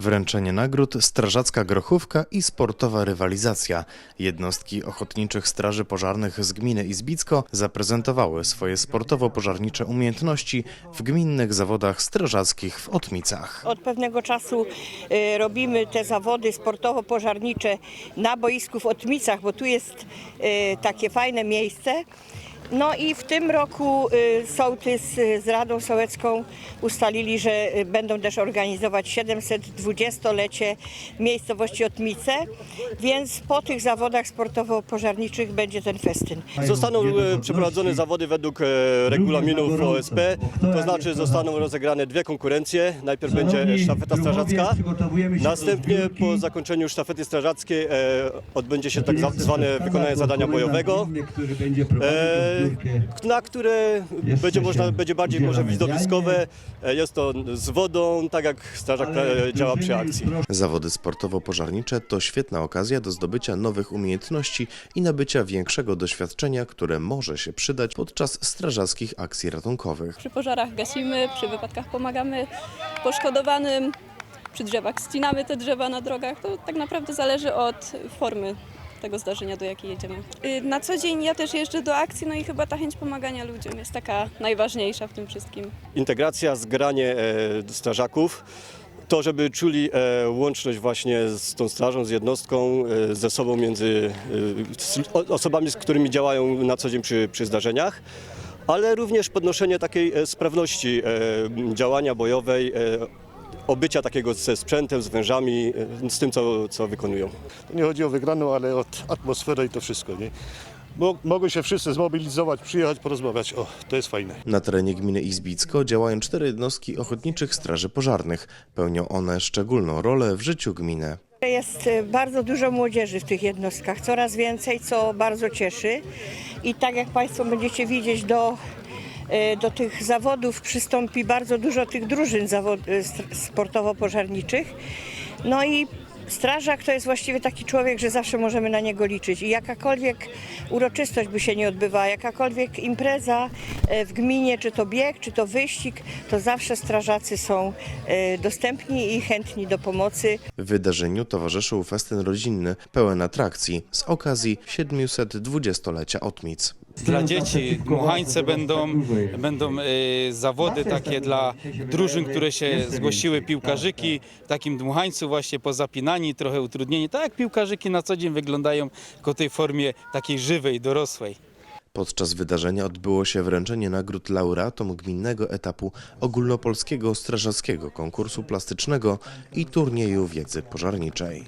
Wręczenie nagród, strażacka grochówka i sportowa rywalizacja. Jednostki ochotniczych straży pożarnych z gminy Izbicko zaprezentowały swoje sportowo-pożarnicze umiejętności w gminnych zawodach strażackich w Otmicach. Od pewnego czasu y, robimy te zawody sportowo-pożarnicze na boisku w Otmicach, bo tu jest y, takie fajne miejsce. No i w tym roku y, sołtys y, z Radą Sołecką ustalili, że y, będą też organizować 720-lecie miejscowości Otmice, więc po tych zawodach sportowo-pożarniczych będzie ten festyn. Zostaną przeprowadzone zawody według e, regulaminów OSP, to znaczy zostaną rozegrane dwie konkurencje. Najpierw będzie sztafeta strażacka, następnie po zakończeniu sztafety strażackiej e, odbędzie się tak zwane wykonanie zadania bojowego, na które będzie można, będzie bardziej może widowiskowe. E, Jest to z wodą, tak jak strażak e, działa przy akcji. Zawody sportowo-pożarnicze to świetna okazja do zdobycia nowych umiejętności i nabycia większego doświadczenia, które może się przydać podczas strażackich akcji ratunkowych. Przy pożarach gasimy, przy wypadkach pomagamy poszkodowanym, przy drzewach ścinamy te drzewa na drogach. To tak naprawdę zależy od formy tego zdarzenia, do jakiej jedziemy. Y, Na co dzień ja też jeżdżę do akcji, no i chyba ta chęć pomagania ludziom jest taka najważniejsza w tym wszystkim. integracja, zgranie e, strażaków, to żeby czuli e, łączność właśnie z tą strażą, z jednostką, e, ze sobą między osobami, z którymi działają na co dzień przy, przy zdarzeniach, ale również podnoszenie takiej sprawności działania bojowej, obycia takiego ze sprzętem, z wężami, e, z tym, co, co wykonują. Nie chodzi o wygraną, ale o atmosferę i to wszystko. Nie? Mo- Mogą się wszyscy zmobilizować, przyjechać, porozmawiać. O, to jest fajne. Na terenie gminy Izbicko działają cztery jednostki ochotniczych straży pożarnych. Pełnią one szczególną rolę w życiu gminy. Jest e, bardzo dużo młodzieży w tych jednostkach, coraz więcej, co bardzo cieszy. I tak jak Państwo będziecie widzieć, do, do tych zawodów przystąpi bardzo dużo tych drużyn e, sportowo-pożarniczych. No i strażak to jest właściwie taki człowiek, że zawsze możemy na niego liczyć. I jakakolwiek uroczystość by się nie odbywała, jakakolwiek impreza e, w gminie, czy to bieg, czy to wyścig, to zawsze strażacy są e, dostępni i chętni do pomocy. Wydarzeniu towarzyszył festyn rodzinny pełen atrakcji z okazji 720-lecia Otmic. Dla dzieci dmuchańce będą, będą e, zawody takie dla drużyn, które się zgłosiły, piłkarzyki, w takim dmuchańcu właśnie pozapinani, trochę utrudnieni, tak jak piłkarzyki na co dzień wyglądają, tylko w tej formie takiej żywej, dorosłej. Podczas wydarzenia odbyło się wręczenie nagród laureatom gminnego etapu ogólnopolskiego strażackiego konkursu plastycznego i turnieju wiedzy pożarniczej.